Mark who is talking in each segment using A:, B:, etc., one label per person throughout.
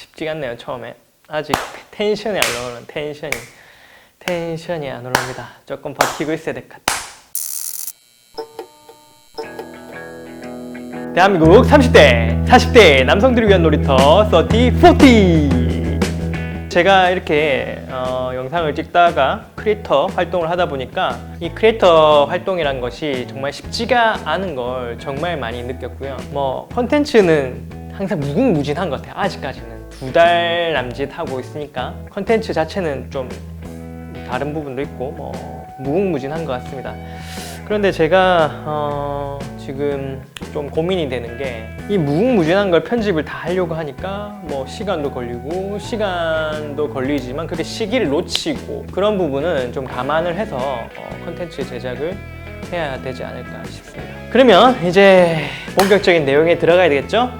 A: 쉽지가 않네요 처음에 아직 텐션이 안 올라오는 텐션이 텐션이 안 올라옵니다 조금 버티고 있어야 될 것 같아요 대한민국 30대 40대 남성들을 위한 놀이터 30, 40 제가 이렇게 어, 영상을 찍다가 크리에이터 활동을 하다 보니까 이 크리에이터 활동이란 것이 정말 쉽지가 않은 걸 정말 많이 느꼈고요. 뭐 컨텐츠는 항상 무궁무진한 것 같아요. 아직까지는 두 달 남짓 하고 있으니까 컨텐츠 자체는 좀 다른 부분도 있고 뭐 무궁무진한 것 같습니다. 그런데 제가 어, 지금 좀 고민이 되는 게 이 무궁무진한 걸 편집을 다 하려고 하니까 뭐 시간도 걸리고 시간도 걸리지만 그게 시기를 놓치고 그런 부분은 좀 감안을 해서 어, 컨텐츠 제작을 해야 되지 않을까 싶습니다. 그러면 이제 본격적인 내용에 들어가야 되겠죠?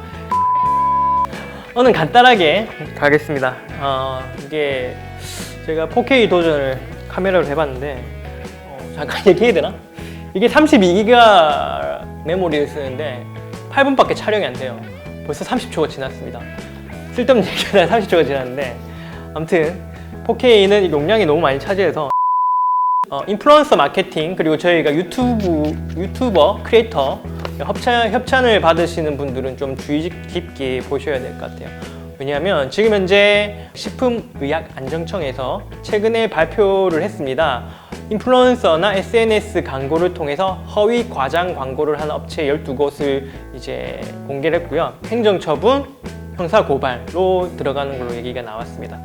A: 오늘 간단하게 가겠습니다. 어, 이게 제가 4K 도전을 카메라로 해봤는데 어, 잠깐 얘기해야 되나? 이게 32기가 메모리를 쓰는데 8분밖에 촬영이 안 돼요. 벌써 30초가 지났습니다. 쓸데없는 얘기가 30초가 지났는데 아무튼 4K는 용량이 너무 많이 차지해서 어, 인플루언서 마케팅 그리고 저희가 유튜브 유튜버 크리에이터 협찬 협찬을 받으시는 분들은 좀 주의 깊게 보셔야 될 것 같아요. 왜냐하면 지금 현재 식품의약안정청에서 최근에 발표를 했습니다. 인플루언서나 SNS 광고를 통해서 허위 과장 광고를 하는 업체 12곳을 이제 공개를 했고요. 행정처분, 형사 고발로 들어가는 걸로 얘기가 나왔습니다.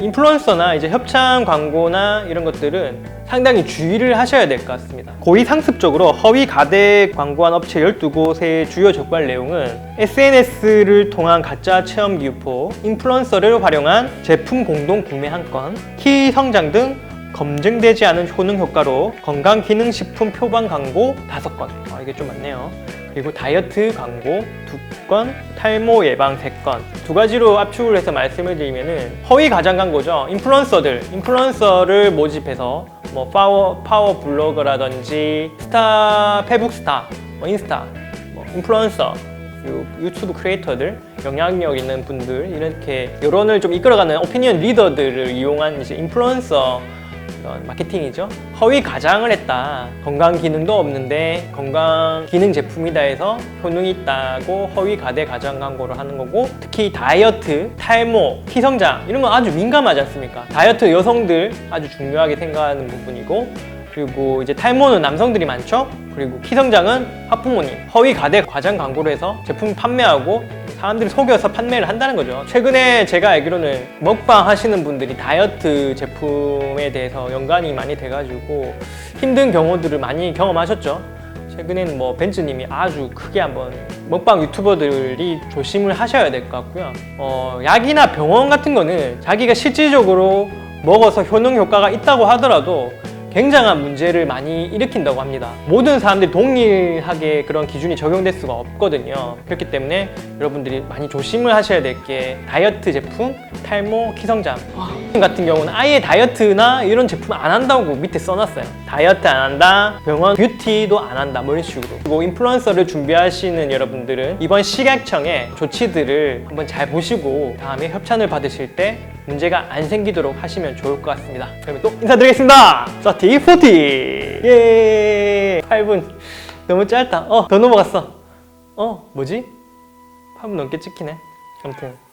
A: 인플루언서나 이제 협찬 광고나 이런 것들은 상당히 주의를 하셔야 될 것 같습니다. 고의 상습적으로 허위 가대 광고한 업체 12곳의 주요 적발 내용은 SNS를 통한 가짜 체험 기유포, 인플루언서를 활용한 제품 공동 구매 한 건, 키 성장 등 검증되지 않은 효능 효과로 건강 기능식품 표방 광고 5건. 아, 이게 좀 많네요. 그리고 다이어트 광고 2건, 탈모 예방 3건. 두 가지로 압축을 해서 말씀을 드리면은 허위 가장 광고죠. 인플루언서들, 인플루언서를 모집해서 뭐 파워, 파워 블로거라든지 스타, 페북 스타, 뭐 인스타, 뭐 인플루언서, 유튜브 크리에이터들, 영향력 있는 분들, 이렇게 여론을 좀 이끌어가는 오피니언 리더들을 이용한 이제 인플루언서 그런 마케팅이죠. 허위 가장을 했다. 건강 기능도 없는데 건강 기능 제품이다 해서 효능이 있다고 허위 가대 가장 광고를 하는 거고 특히 다이어트, 탈모, 키 성장 이런 건 아주 민감하지 않습니까? 다이어트 여성들 아주 중요하게 생각하는 부분이고 그리고 이제 탈모는 남성들이 많죠. 그리고 키 성장은 학부모님 허위 가대 과장 광고를 해서 제품 판매하고 사람들이 속여서 판매를 한다는 거죠. 최근에 제가 알기로는 먹방 하시는 분들이 다이어트 제품에 대해서 연관이 많이 돼가지고 힘든 경우들을 많이 경험하셨죠. 최근에는 뭐 벤츠님이 아주 크게 한번 먹방 유튜버들이 조심을 하셔야 될 것 같고요. 어, 약이나 병원 같은 거는 자기가 실질적으로 먹어서 효능 효과가 있다고 하더라도 굉장한 문제를 많이 일으킨다고 합니다. 모든 사람들이 동일하게 그런 기준이 적용될 수가 없거든요. 그렇기 때문에 여러분들이 많이 조심을 하셔야 될 게 다이어트 제품, 탈모, 키성장 같은 경우는 아예 다이어트나 이런 제품 안 한다고 밑에 써놨어요. 다이어트 안 한다, 병원 뷰티도 안 한다, 뭐 이런 식으로. 그리고 인플루언서를 준비하시는 여러분들은 이번 식약청의 조치들을 한번 잘 보시고 다음에 협찬을 받으실 때 문제가 안 생기도록 하시면 좋을 것 같습니다. 그러면 또 인사드리겠습니다. 30, 40! 예! 8분. 너무 짧다. 어, 더 넘어갔어. 어, 뭐지? 8분 넘게 찍히네. 아무튼